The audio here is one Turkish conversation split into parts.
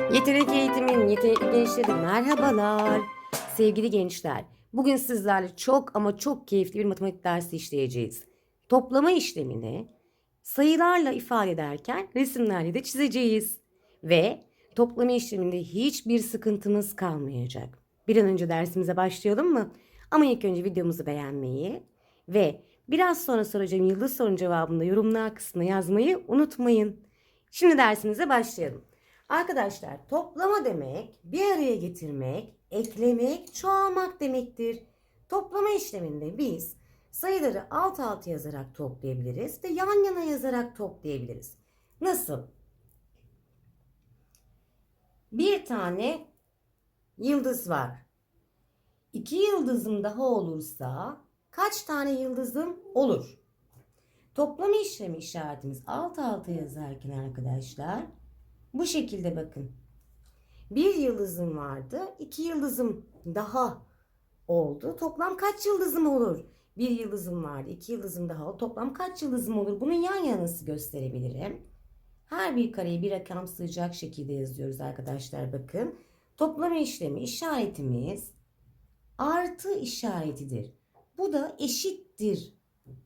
Yetenek eğitimin yetenekli gençleri merhabalar. Sevgili gençler, bugün sizlerle çok ama çok keyifli bir matematik dersi işleyeceğiz. Toplama işlemini sayılarla ifade ederken resimlerle de çizeceğiz. Ve toplama işleminde hiçbir sıkıntımız kalmayacak. Bir an önce dersimize başlayalım mı? Ama ilk önce videomuzu beğenmeyi ve biraz sonra soracağım yıldız sorunun cevabını da yorumlar kısmına yazmayı unutmayın. Şimdi dersimize başlayalım. Arkadaşlar toplama demek bir araya getirmek, eklemek, çoğalmak demektir. Toplama işleminde biz sayıları alt alta yazarak toplayabiliriz ve yan yana yazarak toplayabiliriz. Nasıl? Bir tane yıldız var. İki yıldızım daha olursa kaç tane yıldızım olur? Toplama işlemi işaretimiz alt alta yazarken arkadaşlar bu şekilde bakın. Bir yıldızım vardı. iki yıldızım daha oldu. Toplam kaç yıldızım olur? Bir yıldızım vardı. iki yıldızım daha oldu. Toplam kaç yıldızım olur? Bunu yan yana nasıl gösterebilirim? Her bir kareye bir rakam sığacak şekilde yazıyoruz arkadaşlar bakın. Toplama işlemi işaretimiz artı işaretidir. Bu da eşittir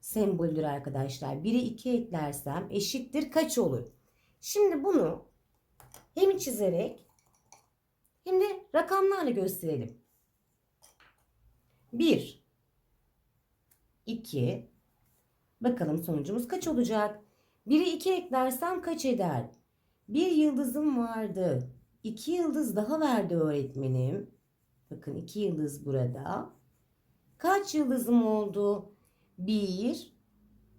semboldür arkadaşlar. 1'e 2 eklersem eşittir kaç olur? Şimdi bunu hem çizerek hem de rakamlarla gösterelim. 1 2 Bakalım sonucumuz kaç olacak? 1'e 2 eklersem kaç eder? Bir yıldızım vardı. 2 yıldız daha verdi öğretmenim. Bakın 2 yıldız burada. Kaç yıldızım oldu? 1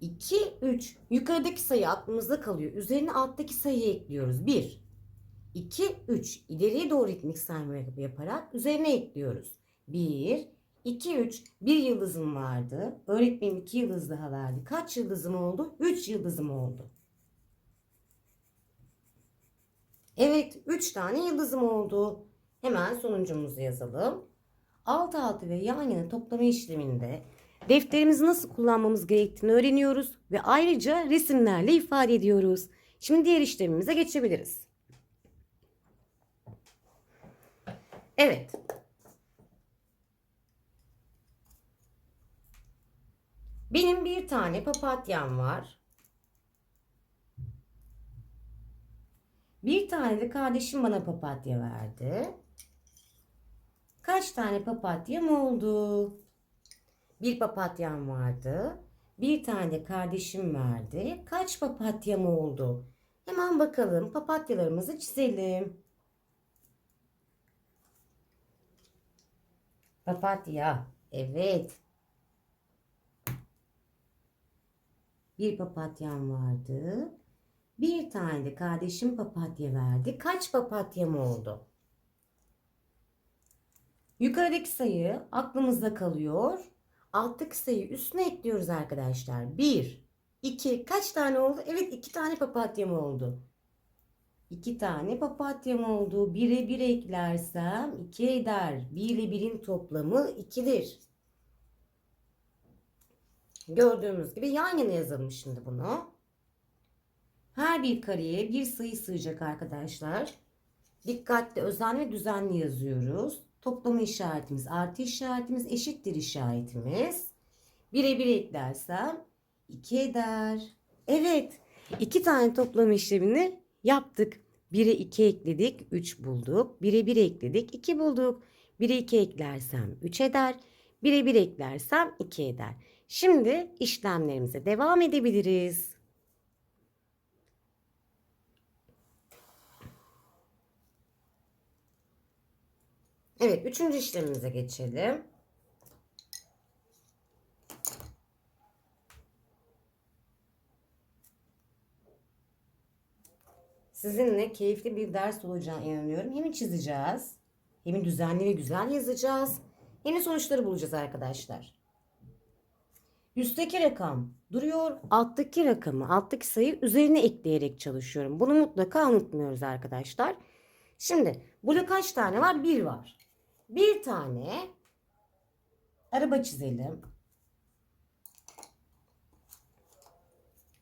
2 3. Yukarıdaki sayı aklımızda kalıyor. Üzerine alttaki sayıyı ekliyoruz. 1 2, 3 ileriye doğru ritmik sayma yaparak üzerine ekliyoruz. 1, 2, 3 bir yıldızım vardı. Öğretmenim 2 yıldız daha verdi. Kaç yıldızım oldu? 3 yıldızım oldu. Evet 3 tane yıldızım oldu. Hemen sonuncumuzu yazalım. Alt altı ve yan yana toplama işleminde defterimizi nasıl kullanmamız gerektiğini öğreniyoruz ve ayrıca resimlerle ifade ediyoruz. Şimdi diğer işlemimize geçebiliriz. Evet. Benim bir tane papatyam var. Bir tane de kardeşim bana papatya verdi. Kaç tane papatyam oldu? Bir papatyam vardı. Bir tane de kardeşim verdi. Kaç papatyam oldu? Hemen bakalım papatyalarımızı çizelim. Papatya. Evet. Bir papatyam vardı. Bir tane de kardeşim papatya verdi. Kaç papatyam oldu? Yukarıdaki sayı aklımızda kalıyor. Alttaki sayı üstüne ekliyoruz arkadaşlar. Bir, iki, kaç tane oldu? Evet iki tane papatyam oldu. İki tane papatyam oldu. Bire bir eklersem iki eder. Bir ile birin toplamı ikidir. Gördüğümüz gibi yan yana yazalım şimdi bunu. Her bir kareye bir sayı sığacak arkadaşlar. Dikkatli, özenli ve düzenli yazıyoruz. Toplama işaretimiz, artı işaretimiz, eşittir işaretimiz. Bire bir eklersem 2 eder. Evet, iki tane toplama işlemini yaptık. 1'e 2 ekledik 3 bulduk. 1'e 1 ekledik 2 bulduk. 1'e 2 eklersem 3 eder. 1'e 1 eklersem 2 eder. Şimdi işlemlerimize devam edebiliriz. Evet, üçüncü işlemimize geçelim. Sizinle keyifli bir ders olacağına inanıyorum. Hem çizeceğiz, hem düzenli ve güzel yazacağız. De sonuçları bulacağız arkadaşlar. Üstteki rakam duruyor. Alttaki rakamı, alttaki sayı üzerine ekleyerek çalışıyorum. Bunu mutlaka unutmuyoruz arkadaşlar. Şimdi burada kaç tane var? Bir var. Bir tane araba çizelim.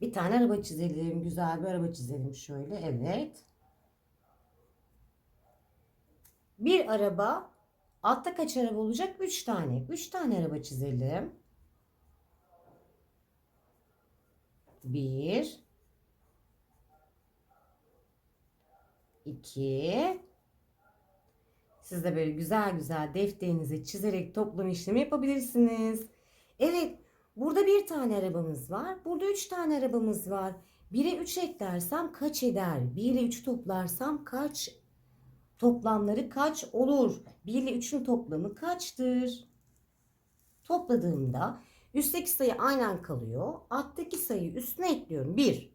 Bir tane araba çizelim. Güzel bir araba çizelim şöyle. Evet. Bir araba. Altta kaç araba olacak? 3 tane. 3 tane araba çizelim. 1 2 Siz de böyle güzel güzel defterinize çizerek toplam işlemi yapabilirsiniz. Evet, burada bir tane arabamız var. Burada üç tane arabamız var. 1'e 3 eklersem kaç eder? 1 ile 3 toplarsam kaç toplamları kaç olur? 1 ile 3'ün toplamı kaçtır? Topladığımda üstteki sayı aynen kalıyor. Alttaki sayıyı üstüne ekliyorum. 1,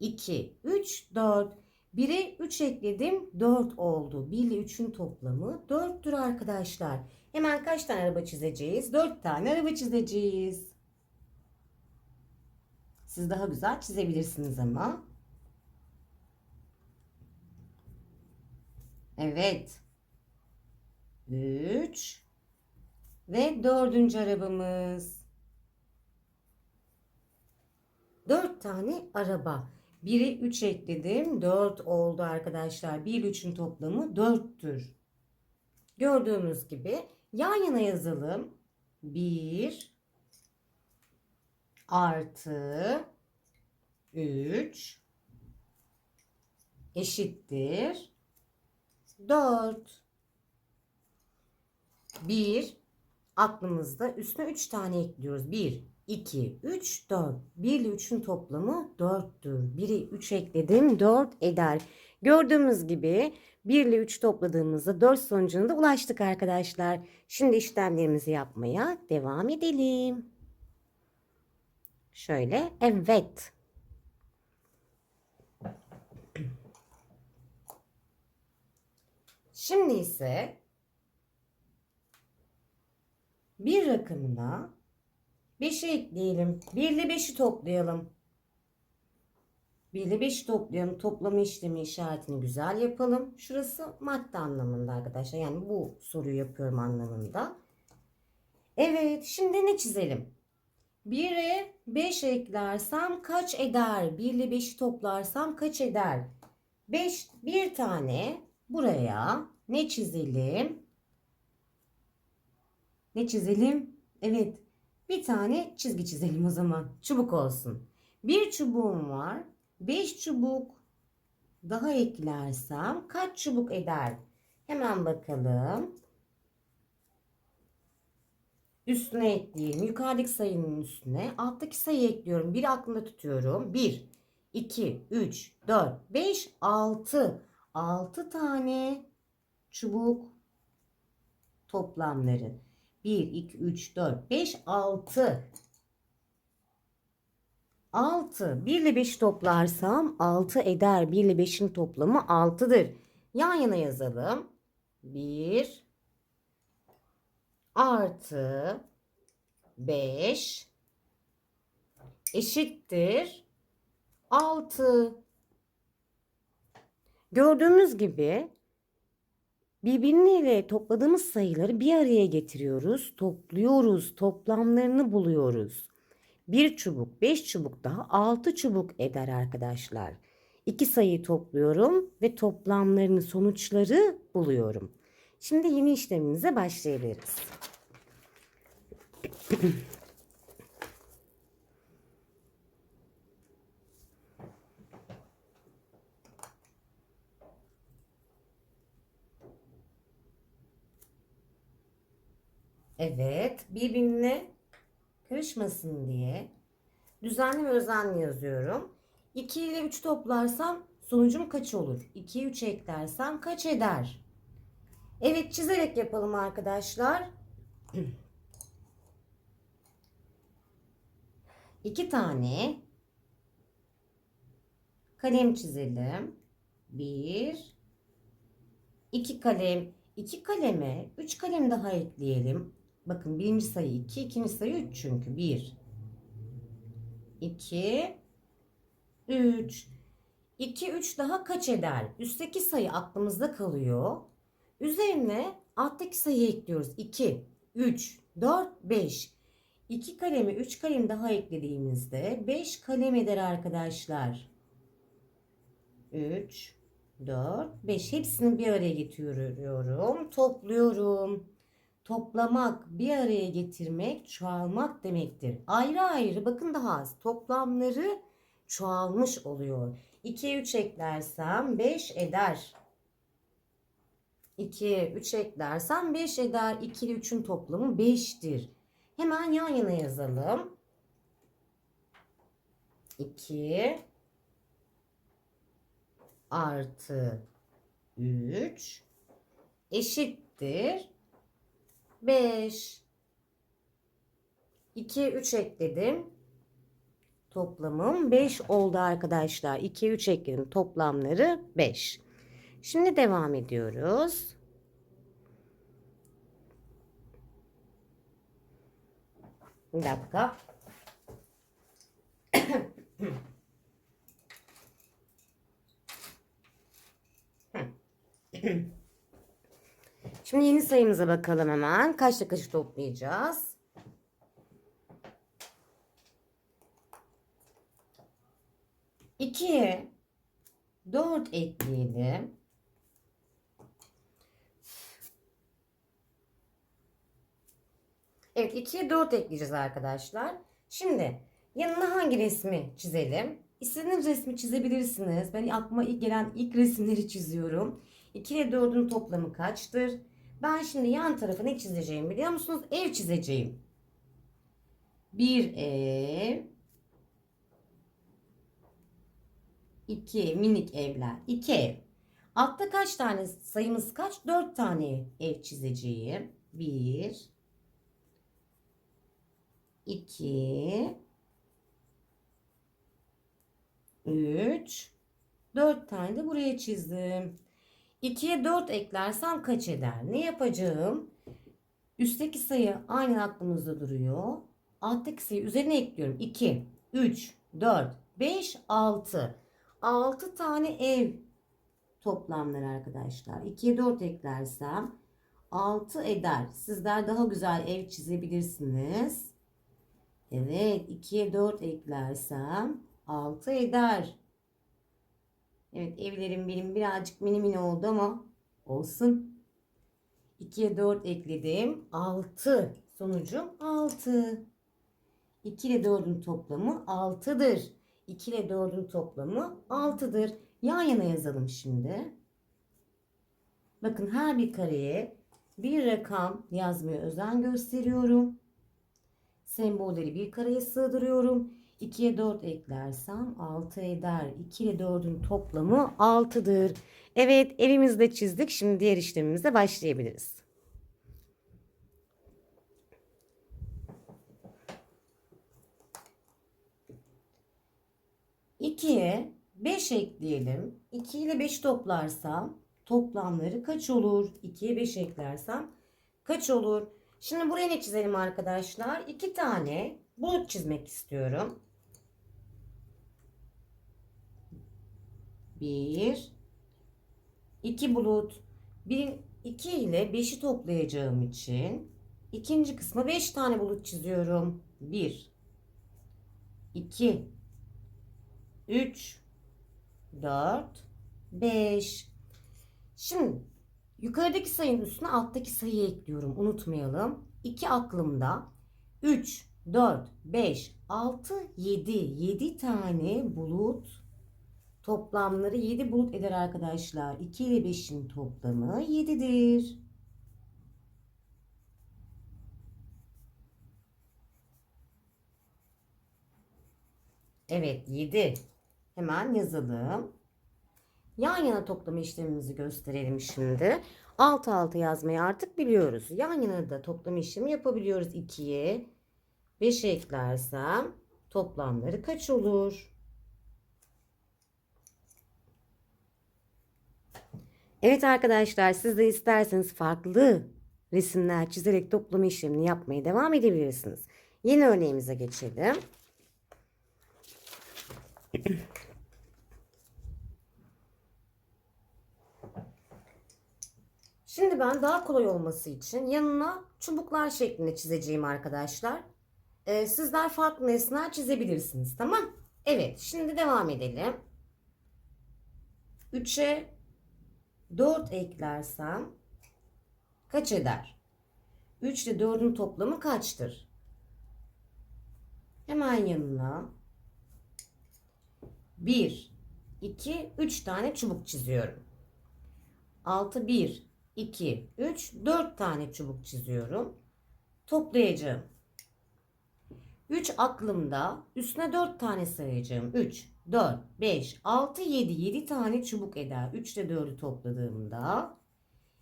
2, 3, 4. 1'e 3 ekledim 4 oldu. 1 ile 3'ün toplamı 4'tür arkadaşlar. Hemen kaç tane araba çizeceğiz? 4 tane araba çizeceğiz. Siz daha güzel çizebilirsiniz ama. Evet. 3 ve dördüncü arabamız. 4 tane araba. 1'e 3 ekledim. 4 oldu arkadaşlar. 1 3'ün toplamı 4'tür. Gördüğümüz gibi yan yana yazalım. 1 artı 3 eşittir 4. 1 aklımızda üstüne 3 tane ekliyoruz. 1 2, 3, 4. 1 ile 3'ün toplamı 4'tür. 1'e 3 ekledim 4 eder. Gördüğümüz gibi 1 ile 3 topladığımızda 4 sonucuna da ulaştık arkadaşlar. Şimdi işlemlerimizi yapmaya devam edelim. Şöyle evet. Şimdi ise bir rakamına 5'i ekleyelim. 1 ile 5'i toplayalım. 1 ile 5'i toplayalım. Toplama işlemi işaretini güzel yapalım. Şurası madde anlamında arkadaşlar. Yani bu soruyu yapıyorum anlamında. Evet şimdi ne çizelim? 1'e 5 eklersem kaç eder? 1 ile 5'i toplarsam kaç eder? 5 bir tane buraya ne çizelim? Ne çizelim? Evet bir tane çizgi çizelim o zaman. Çubuk olsun. Bir çubuğum var. Beş çubuk daha eklersem kaç çubuk eder? Hemen bakalım. Üstüne ekleyelim. Yukarıdaki sayının üstüne alttaki sayı ekliyorum. Bir aklımda tutuyorum. 1, 2, 3, 4, 5, 6. 6 tane çubuk toplamları. 1, 2, 3, 4, 5, 6. 6. 1 ile 5'i toplarsam 6 eder. 1 ile 5'in toplamı 6'dır. Yan yana yazalım. 1 artı 5 eşittir 6. Gördüğümüz gibi Birbirleriyle topladığımız sayıları bir araya getiriyoruz, topluyoruz, toplamlarını buluyoruz. Bir çubuk, beş çubuk daha altı çubuk eder arkadaşlar. İki sayıyı topluyorum ve toplamlarını, sonuçları buluyorum. Şimdi yeni işlemimize başlayabiliriz. Evet, birbirine karışmasın diye düzenli ve özenli yazıyorum. 2 ile 3 toplarsam sonucum kaç olur? 2'ye 3 eklersem kaç eder? Evet, çizerek yapalım arkadaşlar. İki tane kalem çizelim. Bir, iki kalem. İki kaleme üç kalem daha ekleyelim. Bakın birinci sayı 2, ikinci sayı 3 çünkü. 1, 2, 3. 2, 3 daha kaç eder? Üstteki sayı aklımızda kalıyor. Üzerine alttaki sayı ekliyoruz. 2, 3, 4, 5. 2 kalemi 3 kalem daha eklediğimizde 5 kalem eder arkadaşlar. 3, 4, 5. Hepsini bir araya getiriyorum. Topluyorum. Toplamak, bir araya getirmek, çoğalmak demektir. Ayrı ayrı bakın daha az. Toplamları çoğalmış oluyor. 2'ye 3 eklersem 5 eder. 2'ye 3 eklersem 5 eder. 2 ile 3'ün toplamı 5'tir. Hemen yan yana yazalım. 2 artı 3 eşittir 5. 2'ye 3 ekledim. Toplamım 5 oldu arkadaşlar. 2'ye 3 ekledim. Toplamları 5. Şimdi devam ediyoruz. Bir dakika. Şimdi yeni sayımıza bakalım hemen. Kaçta kaçı toplayacağız? İkiye dört ekleyelim. Evet 2'ye 4 ekleyeceğiz arkadaşlar. Şimdi yanına hangi resmi çizelim? İstediğiniz resmi çizebilirsiniz. Ben aklıma ilk gelen ilk resimleri çiziyorum. 2 ile 4'ün toplamı kaçtır? Ben şimdi yan tarafa ne çizeceğim biliyor musunuz? Ev çizeceğim. Bir ev. iki minik evler. iki ev. Altta kaç tane sayımız kaç? Dört tane ev çizeceğim. Bir. İki. Üç. Dört tane de buraya çizdim. 2'ye 4 eklersem kaç eder? Ne yapacağım? Üstteki sayı aynı aklımızda duruyor. Alttaki sayı üzerine ekliyorum. 2, 3, 4, 5, 6. 6 tane ev toplamları arkadaşlar. 2'ye 4 eklersem 6 eder. Sizler daha güzel ev çizebilirsiniz. Evet 2'ye 4 eklersem 6 eder. Evet evlerim benim birazcık mini mini oldu ama olsun. 2'ye 4 ekledim. 6. Sonucum 6. 2 ile 4'ün toplamı 6'dır. 2 ile 4'ün toplamı 6'dır. Yan yana yazalım şimdi. Bakın her bir kareye bir rakam yazmaya özen gösteriyorum. Sembolleri bir kareye sığdırıyorum. 2'ye 4 eklersem 6 eder. 2 ile 4'ün toplamı 6'dır. Evet evimizi de çizdik. Şimdi diğer işlemimize başlayabiliriz. 2'ye 5 ekleyelim. 2 ile 5 toplarsam toplamları kaç olur? 2'ye 5 eklersem kaç olur? Şimdi buraya ne çizelim arkadaşlar? 2 tane bulut çizmek istiyorum. 1 2 bulut. 1 2 ile 5'i toplayacağım için ikinci kısma 5 tane bulut çiziyorum. 1 2 3 4 5 Şimdi yukarıdaki sayının üstüne alttaki sayıyı ekliyorum. Unutmayalım. 2 aklımda 3 4 5 6 7 7 tane bulut toplamları 7 bulut eder arkadaşlar. 2 ile 5'in toplamı 7'dir. Evet 7. Hemen yazalım. Yan yana toplama işlemimizi gösterelim şimdi. Alt alta yazmayı artık biliyoruz. Yan yana da toplama işlemi yapabiliyoruz. 2'ye 5 eklersem toplamları kaç olur? Evet arkadaşlar siz de isterseniz farklı resimler çizerek toplama işlemini yapmaya devam edebilirsiniz. Yeni örneğimize geçelim. Şimdi ben daha kolay olması için yanına çubuklar şeklinde çizeceğim arkadaşlar. Ee, sizler farklı nesneler çizebilirsiniz tamam? Evet şimdi devam edelim. 3'e 4 eklersem kaç eder? 3 ile 4'ün toplamı kaçtır? Hemen yanına 1, 2, 3 tane çubuk çiziyorum. 6, 1, 2, 3, 4 tane çubuk çiziyorum. Toplayacağım. 3 aklımda üstüne 4 tane sayacağım. 3, 4, 5, 6, 7. 7 tane çubuk eder. 3 ile 4'ü topladığımda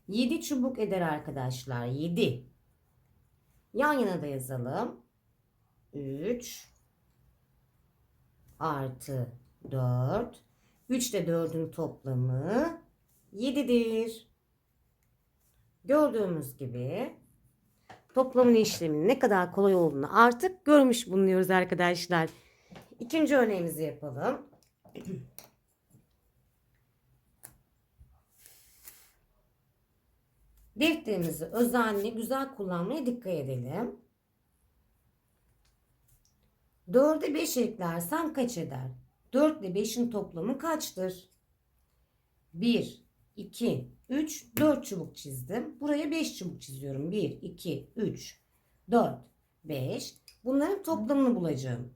7 çubuk eder arkadaşlar. 7. Yan yana da yazalım. 3 artı 4. 3 ile 4'ün toplamı 7'dir. Gördüğümüz gibi toplamın işleminin ne kadar kolay olduğunu artık görmüş bulunuyoruz arkadaşlar. İkinci örneğimizi yapalım. Defterimizi özenli güzel kullanmaya dikkat edelim. 4'e 5 eklersem kaç eder? 4 ile 5'in toplamı kaçtır? 1, 2, 3, 4 çubuk çizdim. Buraya 5 çubuk çiziyorum. 1, 2, 3, 4, 5. Bunların toplamını bulacağım.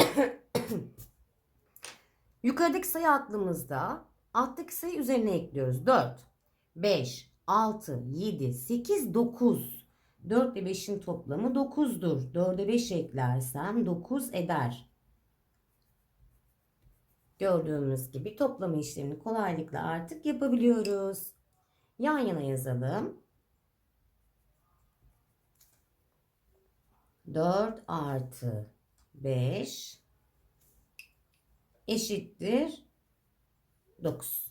Yukarıdaki sayı aklımızda. Alttaki sayı üzerine ekliyoruz. 4, 5, 6, 7, 8, 9. 4 ile 5'in toplamı 9'dur. 4'e 5 eklersem 9 eder. Gördüğümüz gibi toplama işlemini kolaylıkla artık yapabiliyoruz. Yan yana yazalım. 4 artı 5 eşittir 9.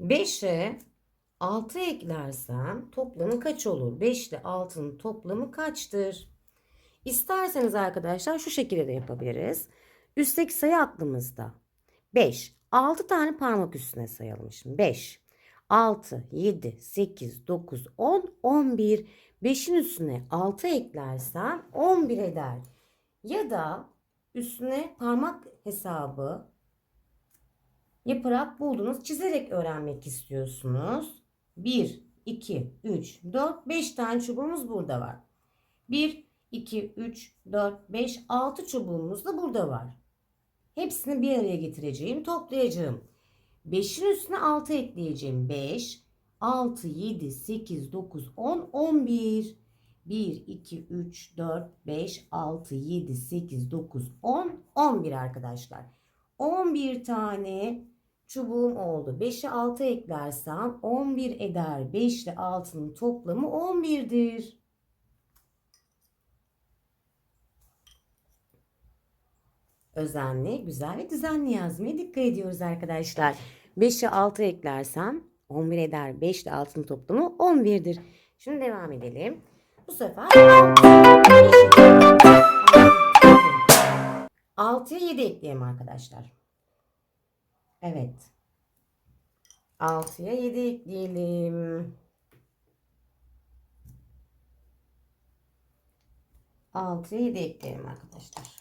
Beşe 6 eklersem toplamı kaç olur? 5 ile 6'nın toplamı kaçtır? İsterseniz arkadaşlar şu şekilde de yapabiliriz. Üstteki sayı aklımızda. 5. 6 tane parmak üstüne sayalım şimdi. 5, 6, 7, 8, 9, 10, 11. 5'in üstüne 6 eklersem 11 eder. Ya da üstüne parmak hesabı yaparak buldunuz. Çizerek öğrenmek istiyorsunuz. 1, 2, 3, 4, 5 tane çubuğumuz burada var. 1, 2, 3, 4, 5, 6 çubuğumuz da burada var. Hepsini bir araya getireceğim, toplayacağım. 5'in üstüne 6 ekleyeceğim. 5, 6, 7, 8, 9, 10, 11. 1, 2, 3, 4, 5, 6, 7, 8, 9, 10, 11 arkadaşlar. 11 tane çubuğum oldu. 5'e 6 eklersem 11 eder. 5 ile 6'nın toplamı 11'dir. Özenli, güzel ve düzenli yazmaya dikkat ediyoruz arkadaşlar. 5'e 6 eklersem 11 eder. 5 ile 6'nın toplamı 11'dir. Şimdi devam edelim. Bu sefer 6'ya 7 ekleyelim arkadaşlar. Evet. 6'ya 7 ekleyelim. 6'ya 7 ekleyelim arkadaşlar.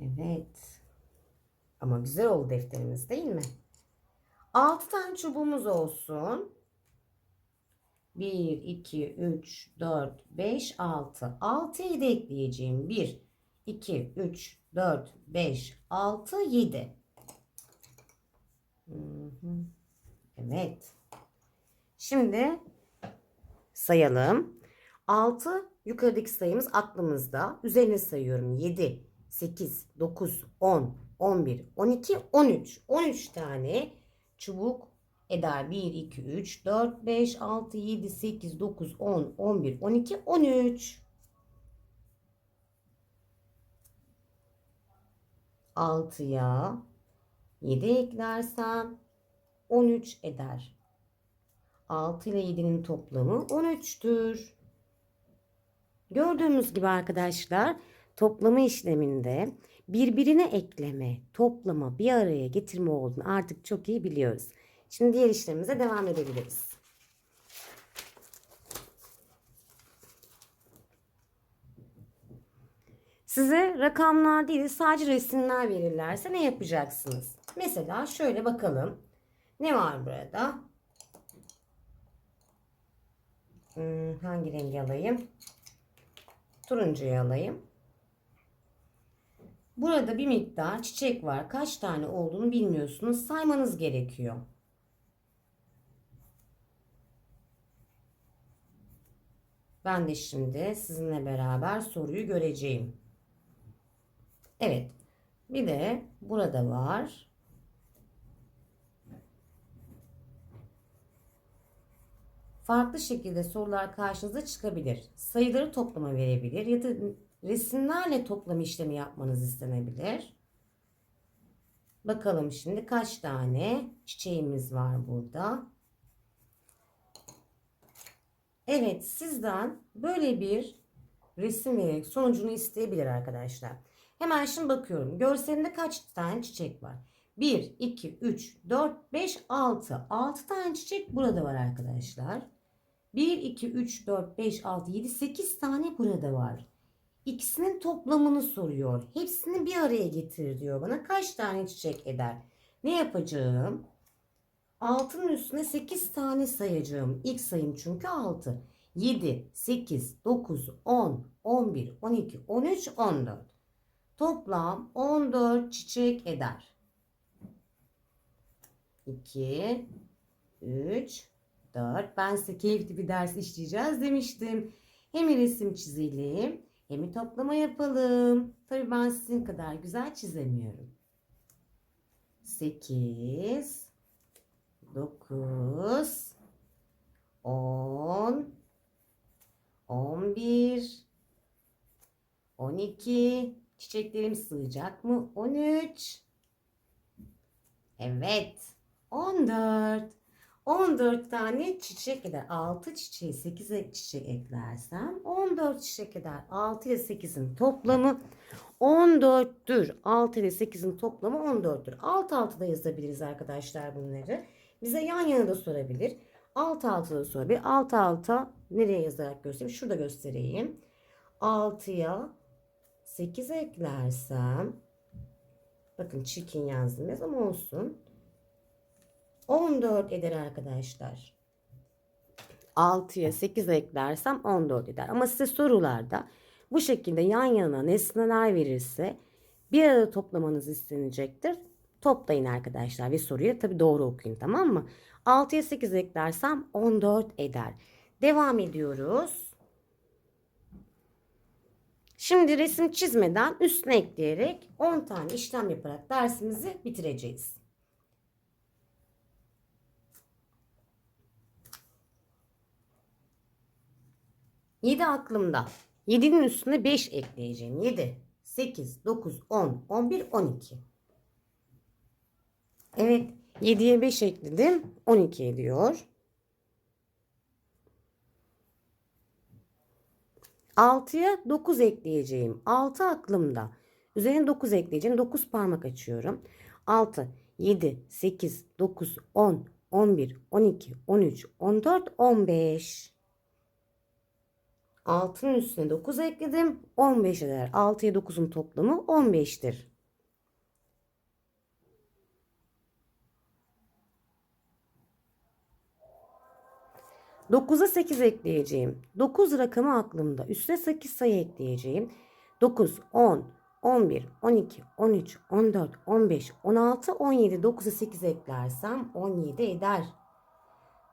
Evet. Ama güzel oldu defterimiz değil mi? 6 tane çubuğumuz olsun. 1, 2, 3, 4, 5, 6. 6'yı da ekleyeceğim. 1, 2, 3, 4, 5, 6, 7. Evet. Şimdi sayalım. 6 yukarıdaki sayımız aklımızda. Üzerine sayıyorum. 7, 8, 9, 10, 11, 12, 13. 13 tane çubuk eder. 1, 2, 3, 4, 5, 6, 7, 8, 9, 10, 11, 12, 13. 6'ya 7 eklersem 13 eder. 6 ile 7'nin toplamı 13'tür. Gördüğümüz gibi arkadaşlar toplama işleminde birbirine ekleme, toplama, bir araya getirme olduğunu artık çok iyi biliyoruz. Şimdi diğer işlemimize devam edebiliriz. Size rakamlar değil sadece resimler verirlerse ne yapacaksınız? Mesela şöyle bakalım. Ne var burada? Hmm, hangi rengi alayım? Turuncuyu alayım. Burada bir miktar çiçek var. Kaç tane olduğunu bilmiyorsunuz. Saymanız gerekiyor. Ben de şimdi sizinle beraber soruyu göreceğim. Evet. Bir de burada var. Farklı şekilde sorular karşınıza çıkabilir. Sayıları toplama verebilir ya da resimlerle toplam işlemi yapmanız istenebilir. Bakalım şimdi kaç tane çiçeğimiz var burada. Evet sizden böyle bir resim vererek sonucunu isteyebilir arkadaşlar. Hemen şimdi bakıyorum. Görselinde kaç tane çiçek var? 1, 2, 3, 4, 5, 6. 6 tane çiçek burada var arkadaşlar. 1, 2, 3, 4, 5, 6, 7, 8 tane burada var. İkisinin toplamını soruyor. Hepsini bir araya getir diyor bana. Kaç tane çiçek eder? Ne yapacağım? 6'nın üstüne 8 tane sayacağım. İlk sayım çünkü 6. 7, 8, 9, 10, 11, 12, 13, 14. Toplam 14 çiçek eder. 2, 3, 4. Ben size keyifli bir ders işleyeceğiz demiştim. Hem resim çizelim hem toplama yapalım. Tabii ben sizin kadar güzel çizemiyorum. 8, 9, 10, 11, 12. Çiçeklerim sığacak mı? 13. Evet. 14. 14 tane çiçek eder. 6 çiçeği 8 çiçek eklersem 14 çiçek eder. 6 ile 8'in toplamı 14'tür. 6 ile 8'in toplamı 14'tür. Alt alta da yazabiliriz arkadaşlar bunları. Bize yan yana da sorabilir. Alt alta da sorabilir. Alt alta nereye yazarak göstereyim? Şurada göstereyim. 6'ya 8 eklersem bakın çirkin yazdım yaz ama olsun. 14 eder arkadaşlar. 6'ya 8 eklersem 14 eder. Ama size sorularda bu şekilde yan yana nesneler verirse bir arada toplamanız istenecektir. Toplayın arkadaşlar ve soruyu tabi doğru okuyun tamam mı? 6'ya 8 eklersem 14 eder. Devam ediyoruz. Şimdi resim çizmeden üstüne ekleyerek 10 tane işlem yaparak dersimizi bitireceğiz. Yedi aklımda. 7'nin üstüne 5 ekleyeceğim. 7, 8, 9, 10, 11, 12. Evet 7'ye 5 ekledim. 12 ediyor. 6'ya 9 ekleyeceğim. 6 aklımda. Üzerine 9 ekleyeceğim. 9 parmak açıyorum. 6, 7, 8, 9, 10, 11, 12, 13, 14, 15. 6'nın üstüne 9 ekledim. 15 eder. 6'ya 9'un toplamı 15'tir. Dokuza 8 ekleyeceğim. 9 rakamı aklımda. Üstüne 8 sayı ekleyeceğim. 9, 10, 11, 12, 13, 14, 15, 16, 17. 9'a 8 eklersem 17 eder.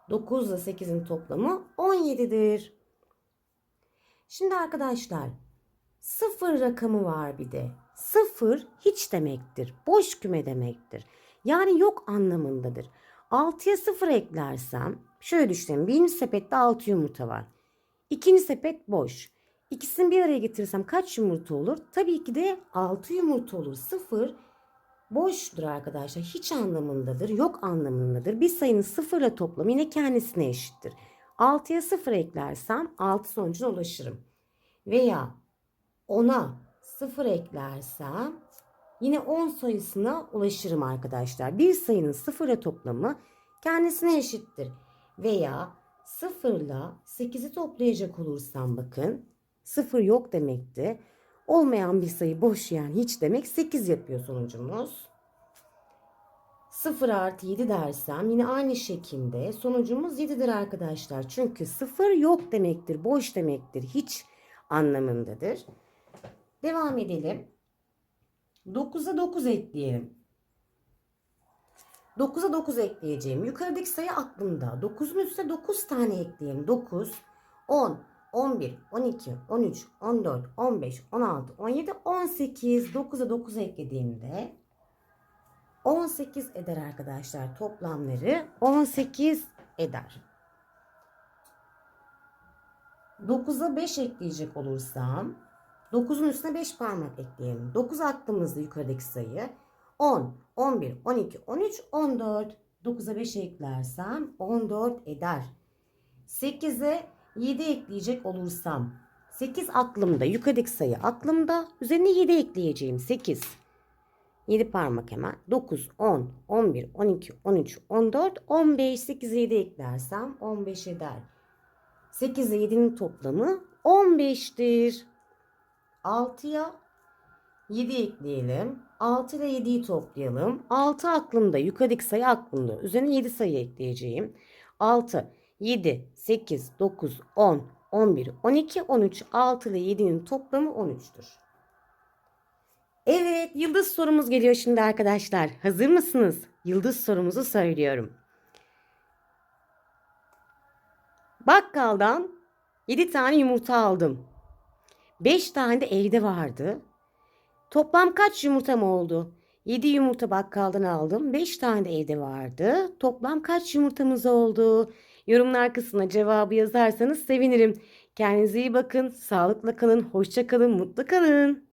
9 ile 8'in toplamı 17'dir. Şimdi arkadaşlar sıfır rakamı var bir de. Sıfır hiç demektir. Boş küme demektir. Yani yok anlamındadır. 6'ya 0 eklersem şöyle düşünelim. Birinci sepette 6 yumurta var. İkinci sepet boş. İkisini bir araya getirirsem kaç yumurta olur? Tabii ki de 6 yumurta olur. 0 boştur arkadaşlar. Hiç anlamındadır. Yok anlamındadır. Bir sayının sıfırla toplamı yine kendisine eşittir. 6'ya 0 eklersem 6 sonucuna ulaşırım. Veya 10'a 0 eklersem yine 10 sayısına ulaşırım arkadaşlar. Bir sayının sıfırla toplamı kendisine eşittir. Veya 0 ile 8'i toplayacak olursam bakın 0 yok demekti. Olmayan bir sayı boş yani hiç demek 8 yapıyor sonucumuz. 0 artı 7 dersem yine aynı şekilde sonucumuz 7'dir arkadaşlar. Çünkü 0 yok demektir, boş demektir, hiç anlamındadır. Devam edelim. 9'a 9 ekleyelim. 9'a 9 ekleyeceğim. Yukarıdaki sayı aklımda. 9'un üstüne 9 tane ekleyelim. 9, 10, 11, 12, 13, 14, 15, 16, 17, 18. 9'a 9 eklediğimde 18 eder arkadaşlar. Toplamları 18 eder. 9'a 5 ekleyecek olursam 9'un üstüne 5 parmak ekleyelim. 9 aklımızda yukarıdaki sayı. 10, 11, 12, 13, 14. 9'a 5 eklersem 14 eder. 8'e 7 ekleyecek olursam 8 aklımda yukarıdaki sayı aklımda. Üzerine 7 ekleyeceğim 8. 7 parmak hemen. 9, 10, 11, 12, 13, 14, 15. 8'e 7 eklersem 15 eder. 8 ile 7'nin toplamı 15'tir. 6'ya 7 ekleyelim. 6 ile 7'yi toplayalım. 6 aklımda. Yukarıdaki sayı aklımda. Üzerine 7 sayı ekleyeceğim. 6, 7, 8, 9, 10, 11, 12, 13. 6 ile 7'nin toplamı 13'tür. Evet, yıldız sorumuz geliyor şimdi arkadaşlar. Hazır mısınız? Yıldız sorumuzu söylüyorum. Bakkaldan 7 tane yumurta aldım. 5 tane de evde vardı. Toplam kaç yumurtam oldu? 7 yumurta bakkaldan aldım. 5 tane de evde vardı. Toplam kaç yumurtamız oldu? Yorumlar kısmına cevabı yazarsanız sevinirim. Kendinize iyi bakın. Sağlıkla kalın. Hoşça kalın. Mutlu kalın.